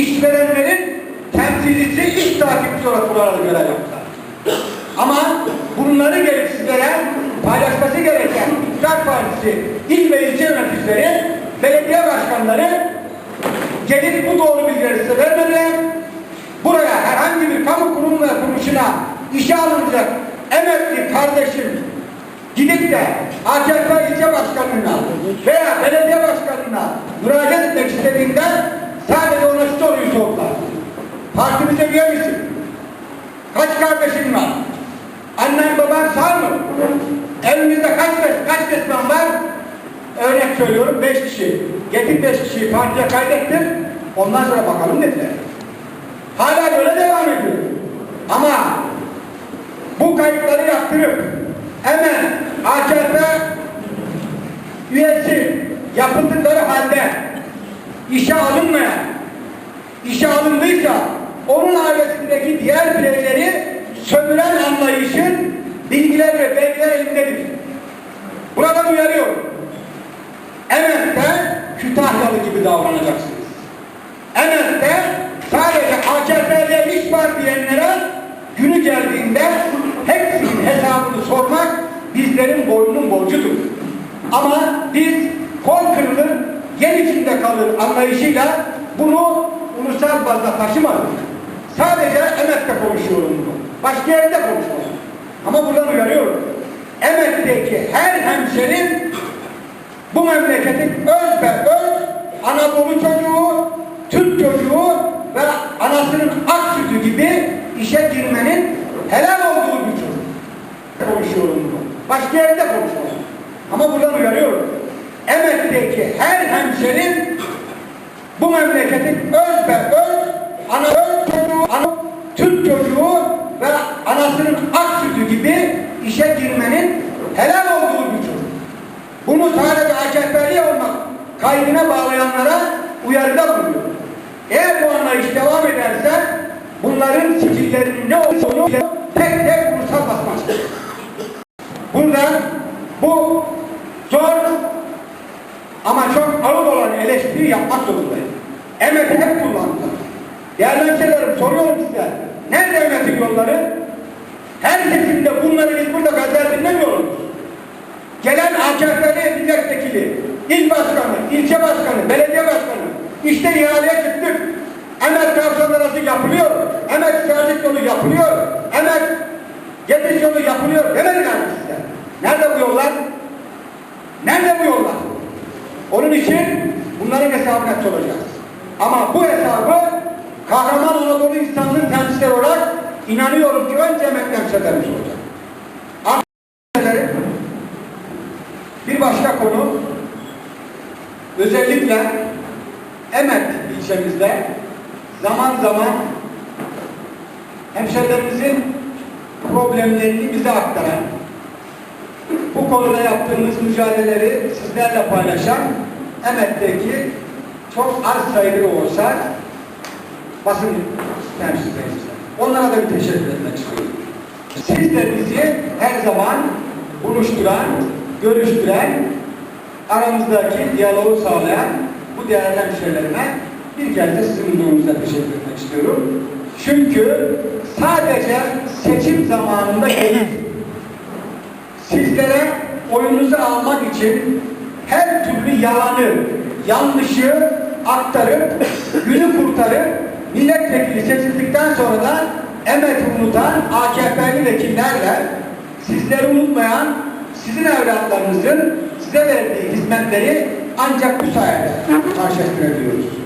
işverenlerin temsilcisi, iş takipçisi olarak buralarda görev yaptılar. Ama bunları gelip paylaşması gereken İktidar Partisi il ve ilçe yöneticileri, belediye başkanları gelip bu doğru bilgileri size vermediler. Buraya herhangi bir kamu kurum ve kuruluşuna işe alınacak emekli kardeşim gidip de AKP ilçe başkanına veya belediye başkanına müracaat etmek istediğinde Partimize üye misin? Kaç kardeşin var? Annen baban sağ mı? Evinizde kaç kaç resmen var? Örnek söylüyorum beş kişi. Getir beş kişiyi partiye kaydettir. Ondan sonra bakalım dediler. Hala böyle devam ediyor. Ama bu kayıtları yaptırıp hemen AKP üyesi yapıldıkları halde işe alınmayan, işe alındıysa onun ailesindeki diğer bireyleri sömüren anlayışın bilgiler ve belgeler elindedir. Buradan uyarıyorum. Emet'te Kütahyalı gibi davranacaksınız. Emet'te sadece AKP'de iş var diyenlere günü geldiğinde hepsinin hesabını sormak bizlerin boynunun borcudur. Ama biz kol kırılır, yer içinde kalır anlayışıyla bunu ulusal bazda taşımadık. Sadece Emet'te konuşuyorum bunu. Başka yerde konuşmuyorum. Ama buradan uyarıyorum. Emet'teki her hemşerin bu memleketin öz ve öz Anadolu çocuğu, Türk çocuğu ve anasının ak sütü gibi işe girmenin helal olduğu bir çocuk. Konuşuyorum bunu. Başka yerde konuşuyorum. Ama buradan uyarıyorum. Emet'teki her hemşerin bu memleketin öz ve öz çocuğu, ana, Türk çocuğu ve anasının ak sütü gibi işe girmenin helal olduğu bir çocuk. Bunu sadece AKP'li olmak kaydına bağlayanlara uyarıda bulunuyor. Eğer bu anlayış devam ederse bunların sicillerinin ne olduğunu tek tek ulusal basmak. Burada bu zor ama çok ağır olan eleştiri yapmak zorundayım. Emet'i hep kullandılar. Değerli hemşehrilerim soruyorum size. Nerede Emet'in yolları? Her seçimde bunları biz burada gazel dinlemiyoruz. Gelen AKP'li milletvekili, il başkanı, ilçe başkanı, belediye başkanı işte ihaleye çıktık. Emek Trabzon arası yapılıyor. Emek Serdik yolu yapılıyor. Emek Gediz yolu yapılıyor. Demediler mi size? Nerede bu yollar? Nerede bu yollar? Onun için bunların hesabına soracağız. Ama bu hesabı temsilcileri olarak inanıyorum ki önce emek temsilcilerimiz olacak. Arkadaşlar, bir başka konu özellikle Emet ilçemizde zaman zaman hemşehrilerimizin problemlerini bize aktaran, bu konuda yaptığımız mücadeleleri sizlerle paylaşan Emet'teki çok az sayıda olsa basın temsilcilerimize. Onlara da bir teşekkür etmek istiyorum. Siz de bizi her zaman buluşturan, görüştüren, aramızdaki diyaloğu sağlayan bu değerli hemşehrilerime bir kez de sizin huzurunuzda teşekkür etmek istiyorum. Çünkü sadece seçim zamanında gelip sizlere oyunuzu almak için her türlü yalanı, yanlışı aktarıp, günü kurtarıp, milletvekili seçildikten sonra da emek unutan AKP'li vekillerle sizleri unutmayan sizin evlatlarınızın size verdiği hizmetleri ancak bu sayede karşılaştırabiliyoruz.